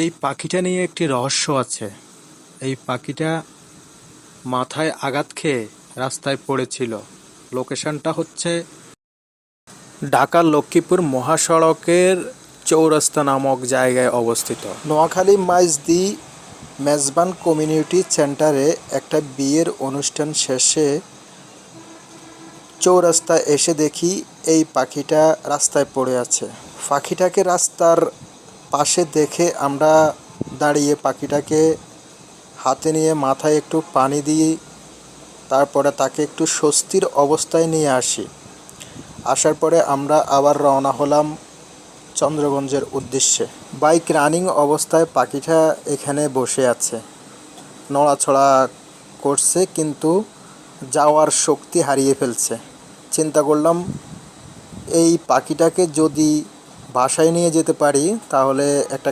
এই পাখিটা নিয়ে একটি রহস্য আছে। এই পাখিটা মাথায় আঘাত খেয়ে রাস্তায় পড়েছিল। লোকেশনটা হচ্ছে ঢাকা লক্ষ্মীপুর মহাসড়কের চৌরাস্তা নামক জায়গায় অবস্থিত। নোয়াখালী মাইজদি মেজবান কমিউনিটি সেন্টারে একটা বিয়ের অনুষ্ঠান শেষে চৌরাস্তায় এসে দেখি এই পাখিটা রাস্তায় পড়ে আছে। পাখিটাকে রাস্তার পাশে দেখে আমরা দাঁড়িয়ে পাখিটাকে হাতে নিয়ে মাথায় একটু পানি দিই তারপরে তাকে একটু স্বস্তির অবস্থায় নিয়ে আসি। আসার পরে আমরা আবার রওনা হলাম চন্দ্রগঞ্জের উদ্দেশ্যে। বাইক রানিং অবস্থায় পাখিটা এখানে বসে আছে। নড়াছড়া করছে কিন্তু যাওয়ার শক্তি হারিয়ে ফেলছে। চিন্তা করলাম, এই পাখিটাকে যদি বাসায় নিয়ে যেতে পারি তাহলে একটা